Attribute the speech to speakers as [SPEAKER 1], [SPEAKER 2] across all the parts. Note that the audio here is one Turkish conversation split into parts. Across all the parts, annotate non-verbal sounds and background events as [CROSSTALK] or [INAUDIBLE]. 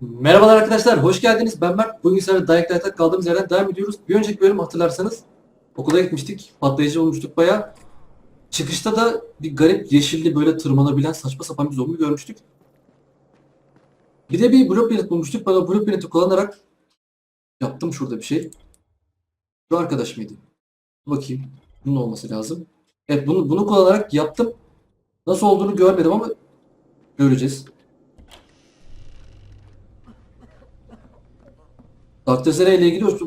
[SPEAKER 1] Merhabalar arkadaşlar, hoş geldiniz. Ben Mert. Bugün sizlerle Dying Light'a kaldığımız yerden devam ediyoruz. Bir önceki bölüm hatırlarsanız okula gitmiştik. Patlayıcı olmuştuk bayağı. Çıkışta da bir garip yeşilli böyle tırmanabilen saçma sapan bir zombi görmüştük. Bir de bir blueprint bulmuştuk. Ben o blueprint'i kullanarak yaptım şurada bir şey. Bu arkadaş mıydı? Bakayım. Bunun olması lazım. Evet bunu, bunu kullanarak yaptım. Nasıl olduğunu görmedim ama göreceğiz. Dr. Zera ile ilgili o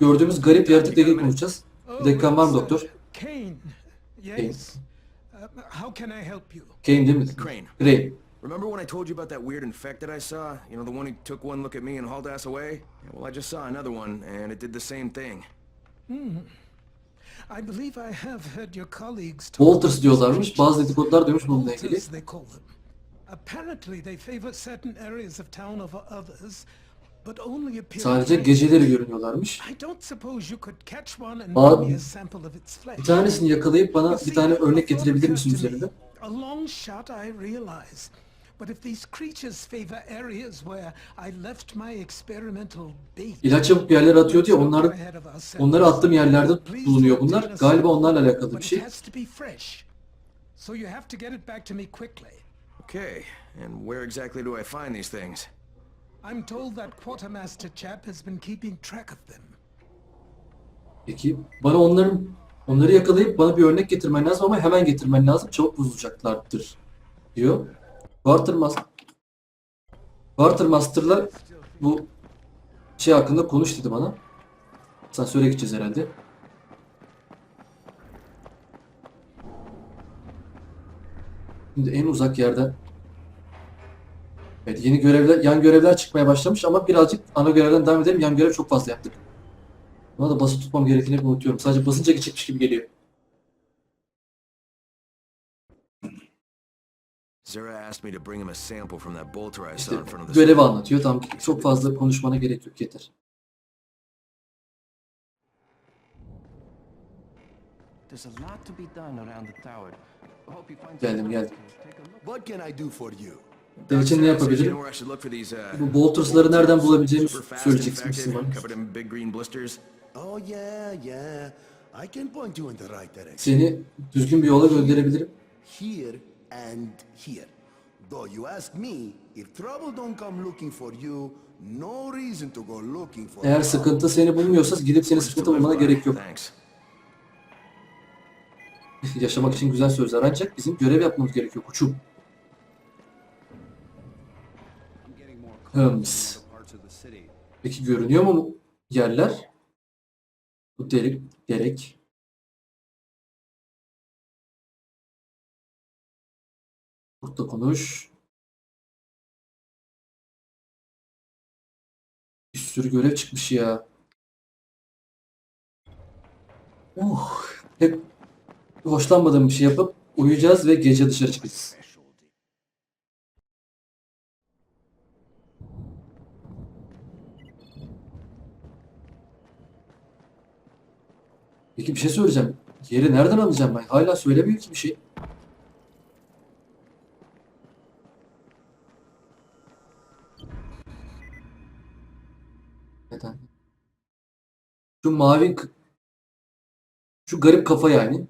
[SPEAKER 1] gördüğümüz garip yaratıkla ilgili konuşacağız. Bir dakikan var mı doktor?
[SPEAKER 2] Kane. Yes. Uh, how can I help you?
[SPEAKER 1] Kane değil mi?
[SPEAKER 3] Crane.
[SPEAKER 1] Crane.
[SPEAKER 3] Remember when I told you about that weird infected I saw? You know, the one who took one look at me and hauled ass away? Well, I just saw another one, and it did the same thing.
[SPEAKER 2] I believe I have heard your colleagues talk
[SPEAKER 1] Walters diyorlarmış. Bazı dedikodular duymuş bununla ilgili.
[SPEAKER 2] Apparently they favor certain areas of town over others,
[SPEAKER 1] Sadece geceleri görünüyorlarmış.
[SPEAKER 2] I don't suppose you could catch one and
[SPEAKER 1] Aa,
[SPEAKER 2] give me a sample of its flesh.
[SPEAKER 1] Bir tanesini yakalayıp bana bir tane örnek getirebilir misin
[SPEAKER 2] occurred to me.
[SPEAKER 1] üzerinde?
[SPEAKER 2] A long shot I realize. But if these creatures favor areas where I left my experimental bait,
[SPEAKER 1] İlaç yapıp bir yerlere atıyor diye onlar onları attığım yerlerde
[SPEAKER 2] Please
[SPEAKER 1] bulunuyor bunlar. Galiba onlarla alakalı
[SPEAKER 2] but
[SPEAKER 1] bir
[SPEAKER 2] it
[SPEAKER 1] şey.
[SPEAKER 2] has to be fresh. So you have to get it back to me quickly.
[SPEAKER 3] Okay, and where exactly do I find these things?
[SPEAKER 2] I'm told that quartermaster chap has been keeping track of them.
[SPEAKER 1] Peki bana onların onları yakalayıp bana bir örnek getirmen lazım ama hemen getirmen lazım. Çabuk bozulacaklardır diyor. Quartermaster Quartermaster'la bu şey hakkında konuş dedi bana. Asansöre gideceğiz herhalde. Şimdi en uzak yerden Evet yeni görevler, yan görevler çıkmaya başlamış ama birazcık ana görevden devam edelim. Yan görev çok fazla yaptık. Buna da basıp tutmam gerektiğini unutuyorum. Sadece basınca geçecekmiş gibi geliyor.
[SPEAKER 3] Zara asked me to bring him a sample from that bolter I
[SPEAKER 1] İşte
[SPEAKER 3] saw in front of the
[SPEAKER 1] görevi anlatıyor. Tamam çok fazla konuşmana gerek yok yeter.
[SPEAKER 4] There's a lot to be done around the tower. I hope you find
[SPEAKER 1] Geldim, geldim.
[SPEAKER 5] What can I do for you?
[SPEAKER 1] Benim için ne yapabilirim?
[SPEAKER 3] uh,
[SPEAKER 1] Bu bolters'ları nereden bulabileceğimi söyleyeceksin
[SPEAKER 3] infected,
[SPEAKER 1] bana.
[SPEAKER 5] Oh.
[SPEAKER 1] Seni düzgün bir yola gönderebilirim.
[SPEAKER 5] Here and here. Though you ask me, if trouble don't come looking for you, no reason to go looking for
[SPEAKER 1] Eğer sıkıntı seni bulmuyorsa gidip seni sıkıntı bulmana gerek yok. [LAUGHS] Yaşamak için güzel sözler ancak bizim görev yapmamız gerekiyor koçum. Hıms. Peki görünüyor mu yerler? Bu delik, derek. Burada konuş. Bir sürü görev çıkmış ya. Uh, hep hoşlanmadığım bir şey yapıp uyuyacağız ve gece dışarı çıkacağız. Peki bir şey söyleyeceğim. Yeri nereden alacağım ben? Hala söylemiyor ki bir şey. Neden? Şu mavi şu garip kafa yani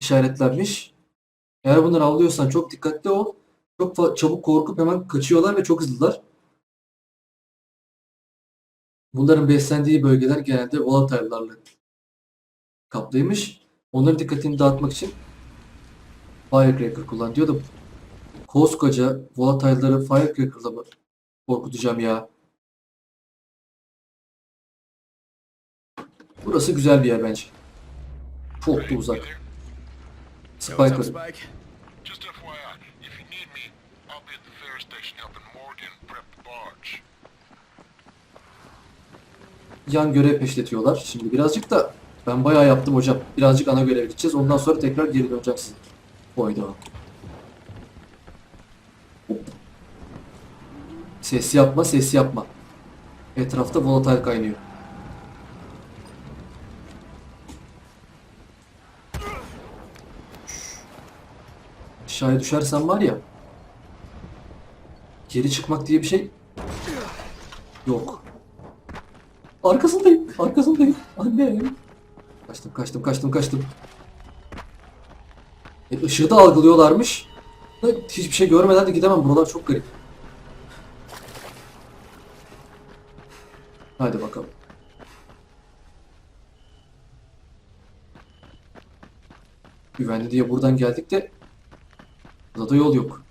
[SPEAKER 1] işaretlenmiş. Eğer bunları avlıyorsan çok dikkatli ol. Çok çabuk korkup hemen kaçıyorlar ve çok hızlılar. Bunların beslendiği bölgeler genelde volatile'larla kaplıymış. Onların dikkatini dağıtmak için Firecracker kullan diyor da koskoca volatile'ları Firecracker'la mı korkutacağım ya? Burası güzel bir yer bence. Çok da uzak.
[SPEAKER 3] Yo, what's
[SPEAKER 1] Spike
[SPEAKER 3] up, Spike?
[SPEAKER 6] Just FYI, if you need me, I'll be at the ferry station helping Morgan prep the barge.
[SPEAKER 1] yan görev peşletiyorlar. Şimdi birazcık da ben bayağı yaptım hocam. Birazcık ana göreve gideceğiz. Ondan sonra tekrar geri döneceğim size. Oyda. Ses yapma, ses yapma. Etrafta volatile kaynıyor. Aşağıya düşersen var ya. Geri çıkmak diye bir şey Yok. Arkasındayım. Arkasındayım. Anne. Kaçtım kaçtım kaçtım kaçtım. E, ışığı da algılıyorlarmış. Hiçbir şey görmeden de gidemem. Buralar çok garip. Hadi bakalım. Güvenli diye buradan geldik de burada da yol yok.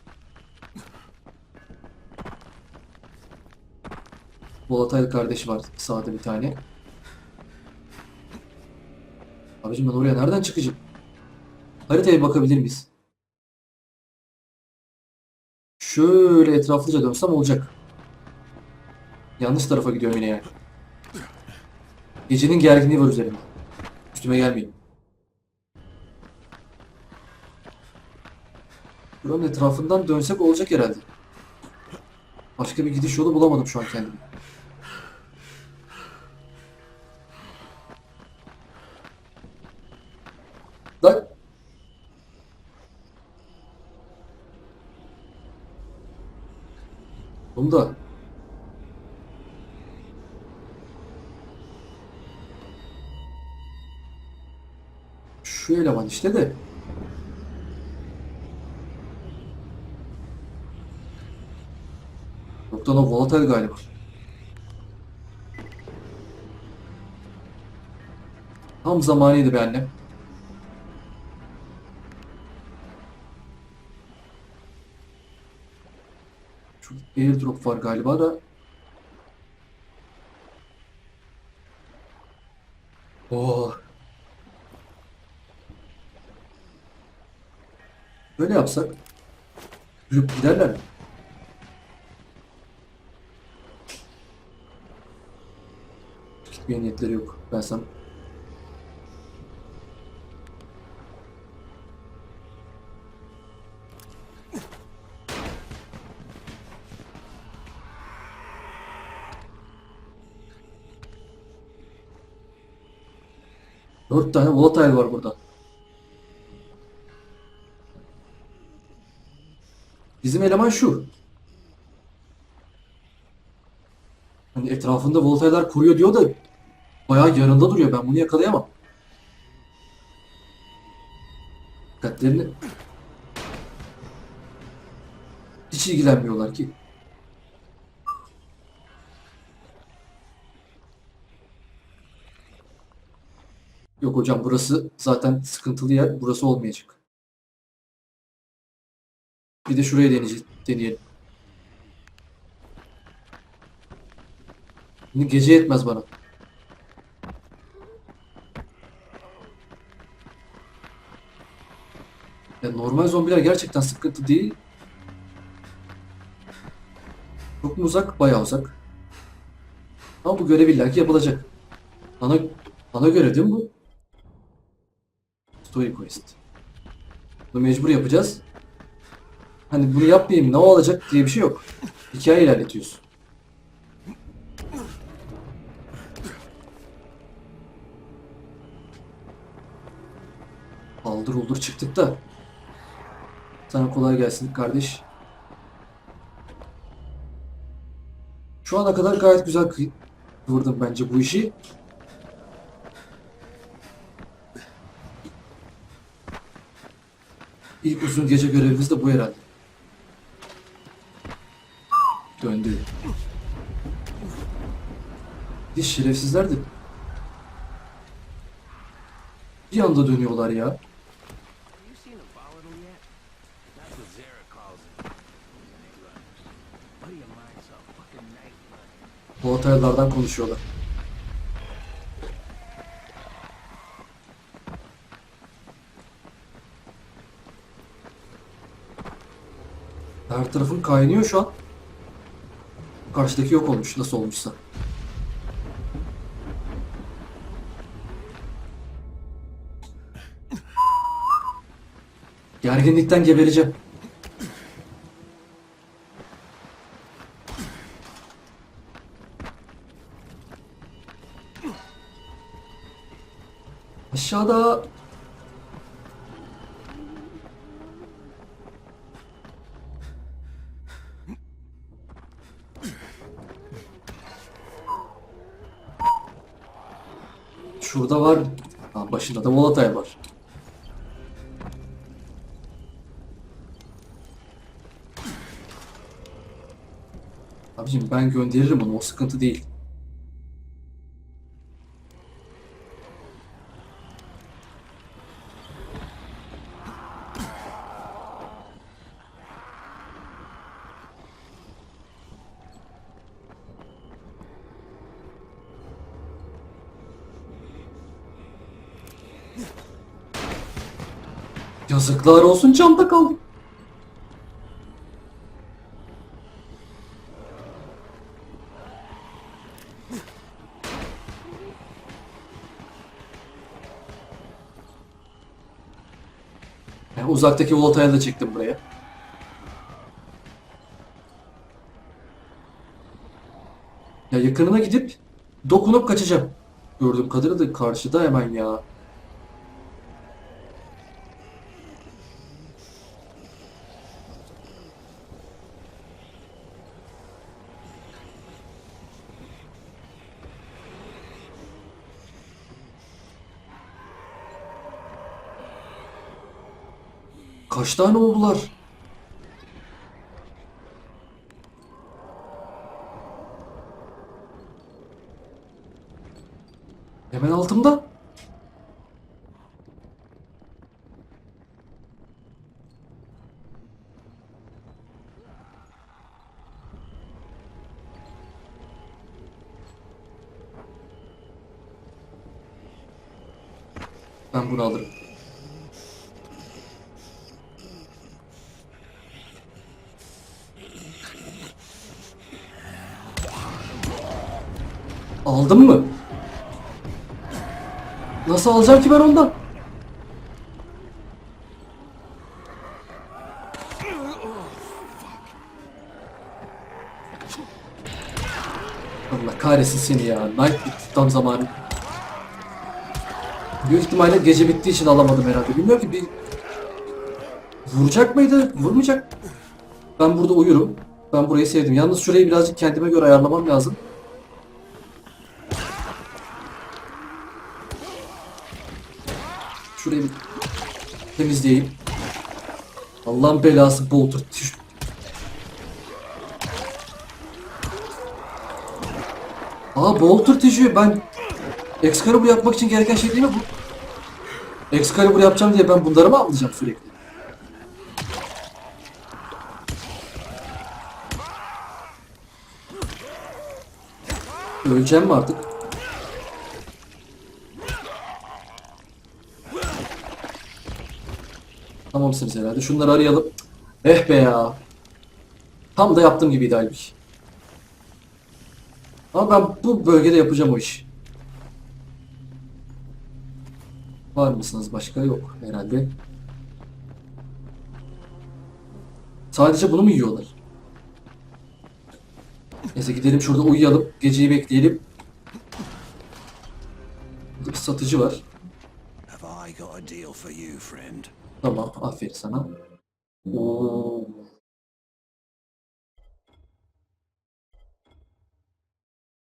[SPEAKER 1] Volatile kardeşi var sağda bir tane. Abicim ben oraya nereden çıkacağım? Haritaya bakabilir miyiz? Şöyle etraflıca dönsem olacak. Yanlış tarafa gidiyorum yine yani. Gecenin gerginliği var üzerimde. Üstüme gelmeyin. Buranın etrafından dönsek olacak herhalde. Başka bir gidiş yolu bulamadım şu an kendime. Lan. Bunda. Şu eleman işte de. Yok lan galiba. Tam zamanıydı be annem. Şu airdrop var galiba da. Oo. Böyle yapsak yürüp giderler mi? Gitmeye niyetleri yok. Ben sana Dört tane volatile var burada. Bizim eleman şu. Hani etrafında volatile'lar kuruyor diyor da bayağı yanında duruyor. Ben bunu yakalayamam. Dikkatlerini hiç ilgilenmiyorlar ki. Yok hocam burası zaten sıkıntılı yer. Burası olmayacak. Bir de şuraya deneyeceğiz, deneyelim. Şimdi gece yetmez bana. Ya normal zombiler gerçekten sıkıntı değil. Çok mu uzak? Bayağı uzak. Ama bu görev illaki yapılacak. Bana, bana göre değil mi bu? Story quest. Bunu mecbur yapacağız. Hani bunu yapmayayım ne olacak diye bir şey yok. Hikaye ilerletiyorsun. Aldır olur çıktık da. Sana kolay gelsin kardeş. Şu ana kadar gayet güzel kıvırdım bence bu işi. İlk uzun gece görevimiz de bu herhalde. Döndü. Bir şerefsizlerdi. Bir anda dönüyorlar ya. Bu otellerden konuşuyorlar. Her tarafın kaynıyor şu an. Karşıdaki yok olmuş nasıl olmuşsa. Gerginlikten gebereceğim. Şurada var. Ha, başında da Volatile var. Abicim ben gönderirim onu. O sıkıntı değil. Yazıklar olsun kaldım. Yani uzaktaki voltayı da çektim buraya. Ya yakınına gidip dokunup kaçacağım. Gördüğüm kadarıyla da karşıda hemen ya. Kaç tane oldular? Hemen altımda. Ben bunu alırım. Aldın mı? Nasıl alacağım ki ben ondan? Allah kahretsin seni ya. Night bitti tam zamanı. Büyük ihtimalle gece bittiği için alamadım herhalde. Bilmiyorum ki bir... Vuracak mıydı? Vurmayacak. Ben burada uyurum. Ben burayı sevdim. Yalnız şurayı birazcık kendime göre ayarlamam lazım. Şurayı bir temizleyeyim. Allah'ın belası. Tüş- Aa Bolter tişü ben Excalibur yapmak için gereken şey değil mi bu? Excalibur yapacağım diye ben bunları mı alacağım sürekli? Öleceğim mi artık? Tamamsınız herhalde. Şunları arayalım. Eh be ya. Tam da yaptığım gibiydi halbuki. Ama ben bu bölgede yapacağım o işi. Var mısınız başka? Yok herhalde. Sadece bunu mu yiyorlar? Neyse gidelim şurada uyuyalım. Geceyi bekleyelim. Burada bir satıcı var.
[SPEAKER 5] Have I got a deal for you, friend?
[SPEAKER 1] Tamam, aferin sana. Oo.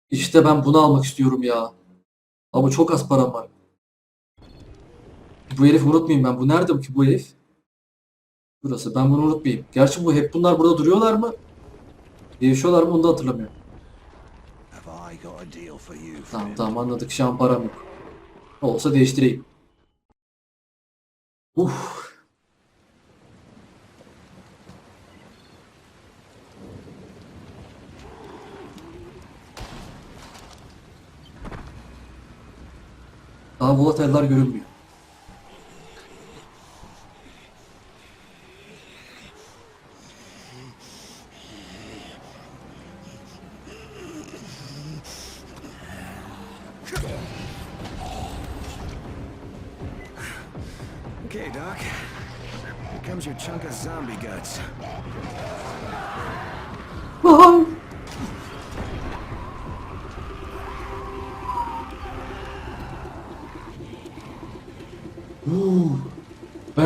[SPEAKER 1] İşte ben bunu almak istiyorum ya. Ama çok az param var. Bu herifi unutmayayım ben. Bu nerede ki bu herif? Burası. Ben bunu unutmayayım. Gerçi bu hep bunlar burada duruyorlar mı? Yaşıyorlar mı onu da hatırlamıyorum. Tamam tamam anladık. Şu an param yok. Olsa değiştireyim. Uf. Daha volatile'lar görünmüyor.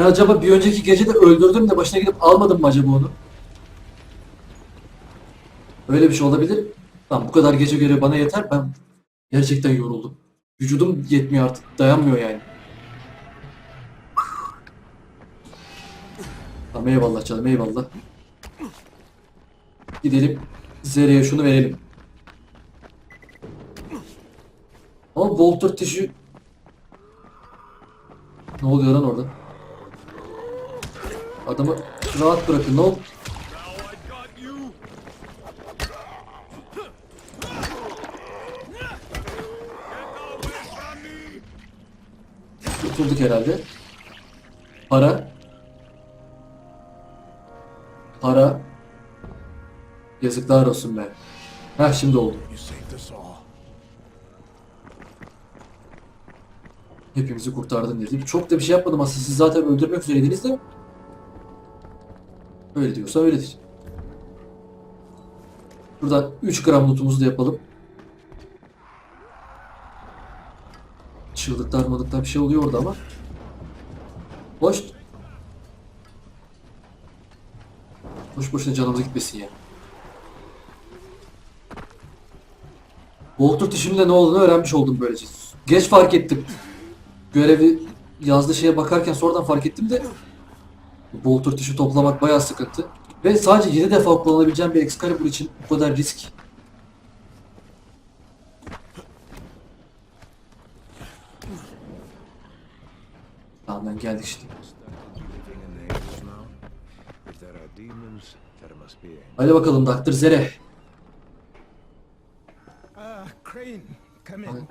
[SPEAKER 1] Acaba bir önceki gece de öldürdüm de başına gidip almadım mı acaba onu? Öyle bir şey olabilir. Tamam bu kadar gece görevi bana yeter. Ben gerçekten yoruldum. Vücudum yetmiyor artık. Dayanmıyor yani. Tamam eyvallah canım eyvallah. Gidelim. Zere'ye şunu verelim. Ama Volter tişü... Ne oluyor lan orada? Adamı rahat bırakın ne oldu? Kurtulduk herhalde. Para. Para. Yazıklar olsun be. Heh şimdi oldu. Hepimizi kurtardın dedim. Çok da bir şey yapmadım aslında. Siz zaten öldürmek üzereydiniz de. Öyle diyorsa öyledir. Buradan 3 gram lootumuzu da yapalım. Çığlıklar malıklar bir şey oluyor orada ama. Boş. Boş boşuna canımıza gitmesin ya. Voltur tişinin ne olduğunu öğrenmiş oldum böylece. Geç fark ettim. Görevi yazdığı şeye bakarken sonradan fark ettim de Bolter tişi toplamak bayağı sıkıntı. Ve sadece 7 defa kullanabileceğim bir Excalibur için bu kadar risk. Tamam ben geldik işte. Hadi bakalım Dr. Zere.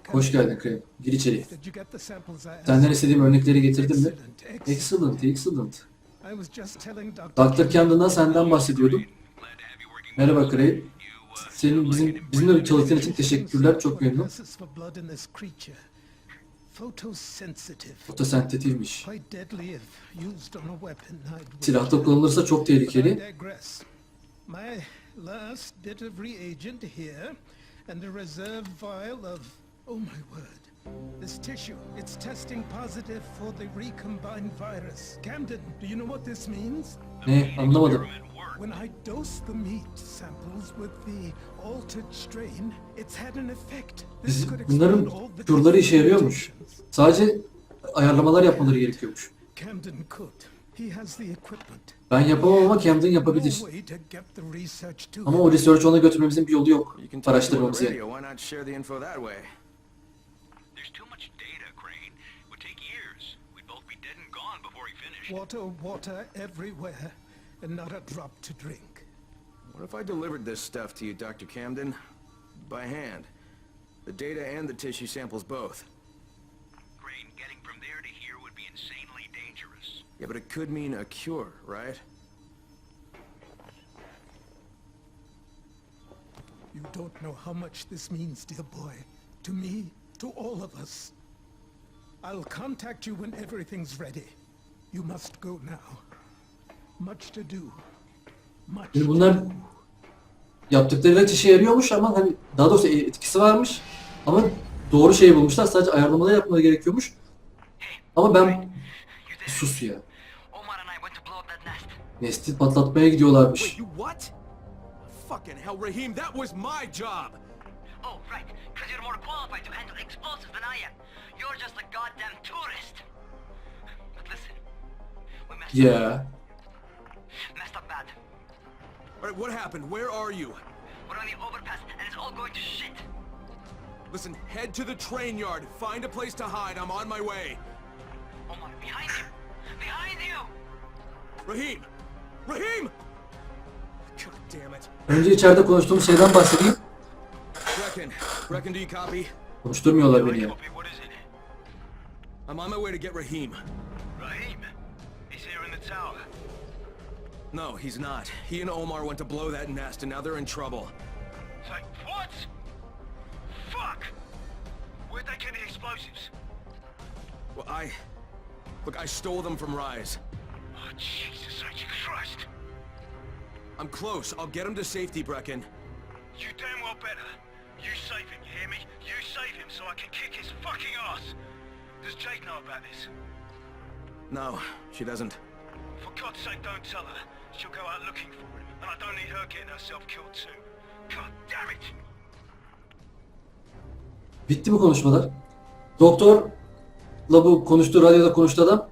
[SPEAKER 1] Hoş
[SPEAKER 2] in.
[SPEAKER 1] geldin Crane. Gir içeri. Senden istediğim örnekleri getirdin mi?
[SPEAKER 2] Excellent, excellent. Dr.
[SPEAKER 1] Camden'dan senden bahsediyordum. Merhaba Crane. Senin bizim bizimle çalıştığın için teşekkürler. Çok memnun. Fotosensitifmiş. Silahta kullanılırsa çok tehlikeli.
[SPEAKER 2] and a reserve vial of, oh my word, this tissue. It's testing positive for the recombined virus. Camden, do you know what this means?
[SPEAKER 1] Ne? Anlamadım.
[SPEAKER 2] When I dose the meat samples with the altered strain, it's had an effect. This
[SPEAKER 1] Biz-
[SPEAKER 2] could
[SPEAKER 1] bunların türleri işe yarıyormuş. Sadece ayarlamalar yapmaları gerekiyormuş.
[SPEAKER 2] Camden could. He has the equipment.
[SPEAKER 1] Ben yapamam ama Camden yapabilir. Ama o research ona götürmemizin bir yolu yok. Araştırmamız yani.
[SPEAKER 2] Water, water everywhere, and not a drop to drink.
[SPEAKER 3] What if I delivered this stuff to you, Dr. Camden? By hand. The data and the tissue samples both.
[SPEAKER 7] Crane, getting from there to here would be insanely dangerous.
[SPEAKER 3] Yeah, but it could mean a cure, right?
[SPEAKER 2] You don't know how much this means, dear boy. To me, to all of us. I'll contact you when everything's ready. You must go now. Much to do. Much
[SPEAKER 1] Şimdi bunlar yaptıkları ilaç işe yarıyormuş ama hani daha doğrusu etkisi varmış. Ama doğru şeyi bulmuşlar. Sadece ayarlamalar yapmaları gerekiyormuş. Ama ben sus ya. Nesli patlatmaya gidiyorlarmış.
[SPEAKER 3] Fucking hell, Raheem, that was my job!
[SPEAKER 7] Oh, right. Because you're more qualified to handle explosives than I am. You're just a goddamn tourist. But listen, we messed up. Bad.
[SPEAKER 3] Alright, what happened? Where are you?
[SPEAKER 7] We're on the overpass, and it's all going to shit.
[SPEAKER 3] Listen, head to the train yard. Find a place to hide. I'm on my way.
[SPEAKER 7] Omar, behind you! Behind you!
[SPEAKER 3] Raheem! Raheem! God damn it.
[SPEAKER 1] Önce içeride konuştuğumuz şeyden bahsedeyim.
[SPEAKER 3] Brecken. Brecken, do you copy?
[SPEAKER 1] Konuşturmuyorlar beni ya.
[SPEAKER 3] I'm on my way to get Raheem.
[SPEAKER 7] Raheem. He's here in the tower.
[SPEAKER 3] No, he's not. He and Omar went to blow that nest, and now they're in trouble.
[SPEAKER 7] It's like, what? Fuck! Where'd they get the explosives?
[SPEAKER 3] Well, I... Look, I stole them from Rise.
[SPEAKER 7] Oh, Jesus H. Christ!
[SPEAKER 3] I'm close. I'll get him to safety, Brecken.
[SPEAKER 7] You damn well better. You save him, you hear me? You save him so I can kick his fucking ass! Does Jade know about this?
[SPEAKER 3] No, she doesn't.
[SPEAKER 7] God's sake, don't tell her. She'll go out looking for him, and I don't need her getting herself killed too. God damn it!
[SPEAKER 1] Bitti mi konuşmalar? doktorla bu konuştuğu radyoda konuştu adam.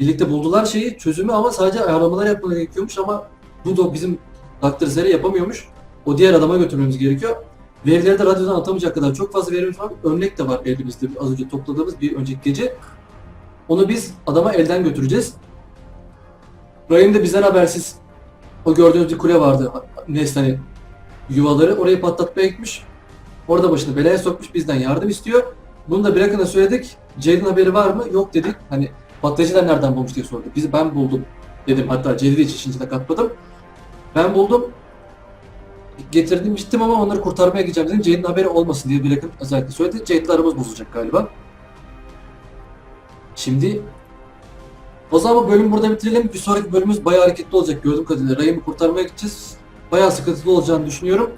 [SPEAKER 1] Birlikte buldular şeyi çözümü ama sadece ayarlamalar yapmaları gerekiyormuş ama bu da bizim Dr. Zer'i yapamıyormuş. O diğer adama götürmemiz gerekiyor. Verileri de radyodan atamayacak kadar çok fazla verimiz var. Örnek de var elimizde az önce topladığımız bir önceki gece. Onu biz adama elden götüreceğiz. Rahim de bizden habersiz o gördüğünüz bir kule vardı. Neyse hani yuvaları orayı patlatmaya gitmiş. Orada başını belaya sokmuş bizden yardım istiyor. Bunu da Braken'a söyledik. Jade'in haberi var mı? Yok dedik. Hani patlayıcılar nereden bulmuş diye sordu. Bizi ben buldum dedim. Hatta Jade'i de hiç işin içine katmadım. Ben buldum. Getirdim gittim ama onları kurtarmaya gideceğim dedim. Jade'in haberi olmasın diye Braken özellikle söyledi. Jade'le aramız bozulacak galiba. Şimdi o zaman bu bölümü burada bitirelim. Bir sonraki bölümümüz bayağı hareketli olacak gördüğüm kadarıyla. Rahim'i kurtarmaya gideceğiz. Bayağı sıkıntılı olacağını düşünüyorum.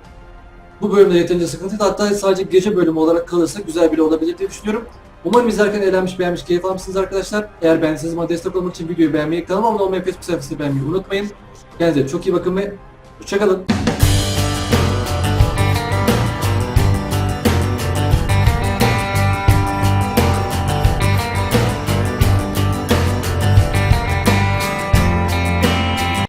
[SPEAKER 1] Bu bölümde yeterince sıkıntıydı. Hatta sadece gece bölümü olarak kalırsa güzel bile olabilir diye düşünüyorum. Umarım izlerken eğlenmiş, beğenmiş, keyif almışsınız arkadaşlar. Eğer beğendiyseniz bana destek olmak için videoyu beğenmeyi, kanalıma abone olmayı, Facebook sayfasını beğenmeyi unutmayın. Kendinize çok iyi bakın ve hoşçakalın.